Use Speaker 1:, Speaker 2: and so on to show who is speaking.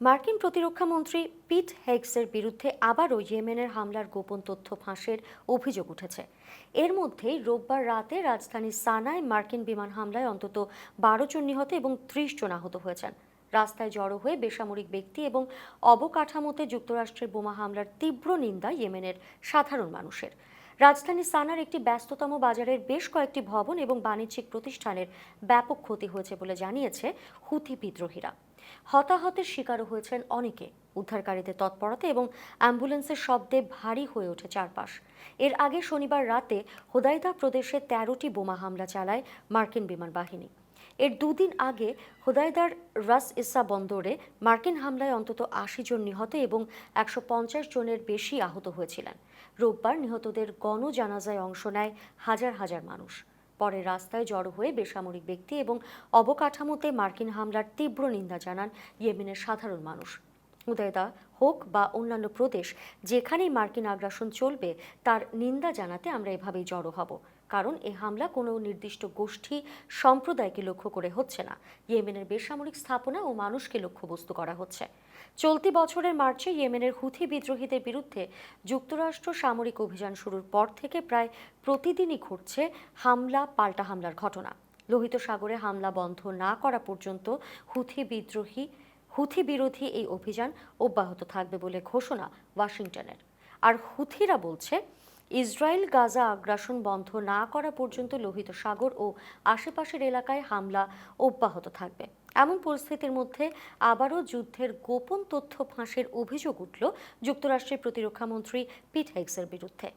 Speaker 1: মার্কিন প্রতিরক্ষামন্ত্রী পিট হেগসের বিরুদ্ধে আবারও ইয়েমেনের হামলার গোপন তথ্য ফাঁসের অভিযোগ উঠেছে। এর মধ্যেই রোববার রাতে রাজধানী সানায় মার্কিন বিমান হামলায় অন্তত বারো জন নিহত এবং ত্রিশ জন আহত হয়েছেন। রাস্তায় জড়ো হয়ে বেসামরিক ব্যক্তি এবং অবকাঠামোতে যুক্তরাষ্ট্রের বোমা হামলার তীব্র নিন্দা ইয়েমেনের সাধারণ মানুষের। রাজধানী সানার একটি ব্যস্ততম বাজারের বেশ কয়েকটি ভবন এবং বাণিজ্যিক প্রতিষ্ঠানের ব্যাপক ক্ষতি হয়েছে বলে জানিয়েছে হুথি বিদ্রোহীরা। হতাহতের শিকারও হয়েছেন অনেকে, উদ্ধারকারীদের তৎপরতা এবং অ্যাম্বুলেন্সের শব্দে ভারী হয়ে ওঠে চারপাশ। এর আগে শনিবার রাতে হোদাইদা প্রদেশে তেরোটি বোমা হামলা চালায় মার্কিন বিমান বাহিনী এর দুদিন আগে হুদায়দার রাস ইসা বন্দরে মার্কিন হামলায় অন্তত আশি জন নিহত এবং একশো পঞ্চাশ জনের বেশি আহত হয়েছিলেন। রোববার নিহতদের গণজানাজায় অংশ নেয় হাজার হাজার মানুষ। পরে রাস্তায় জড়ো হয়ে বেসামরিক ব্যক্তি এবং অবকাঠামোতে মার্কিন হামলার তীব্র নিন্দা জানান ইয়েমেনের সাধারণ মানুষ। উদয়দা হোক বা অন্যান্য প্রদেশ যেখানেই মার্কিন আগ্রাসন চলবে, তার নিন্দা জানাতে আমরা এভাবেই জড়ো হব। কারণ এই হামলা কোনো নির্দিষ্ট গোষ্ঠী সম্প্রদায়কে লক্ষ্য করে হচ্ছে না। ইয়েমেনের বেসামরিক স্থাপনা ও মানুষকে লক্ষ্যবস্তু করা হচ্ছে। চলতি বছরের মার্চে ইয়েমেনের হুথি বিদ্রোহীদের বিরুদ্ধে যুক্তরাষ্ট্র সামরিক অভিযান শুরুর পর থেকে প্রায় প্রতিদিনই ঘটছে হামলা, পাল্টা হামলার ঘটনা। লোহিত সাগরে হামলা বন্ধ না করা পর্যন্ত হুথি বিদ্রোহী হুথি বিরোধী এই অভিযান অব্যাহত থাকবে বলে ঘোষণা ওয়াশিংটনের। আর হুথিরা বলছে, ইসরায়েল গাজা আগ্রাসন বন্ধ না করা পর্যন্ত লোহিত সাগর ও আশেপাশের এলাকায় হামলা অব্যাহত থাকবে। এমন পরিস্থিতির মধ্যে আবারও যুদ্ধের গোপন তথ্য ফাঁসের অভিযোগ উঠল যুক্তরাষ্ট্রের প্রতিরক্ষামন্ত্রী পিট হেগসের বিরুদ্ধে।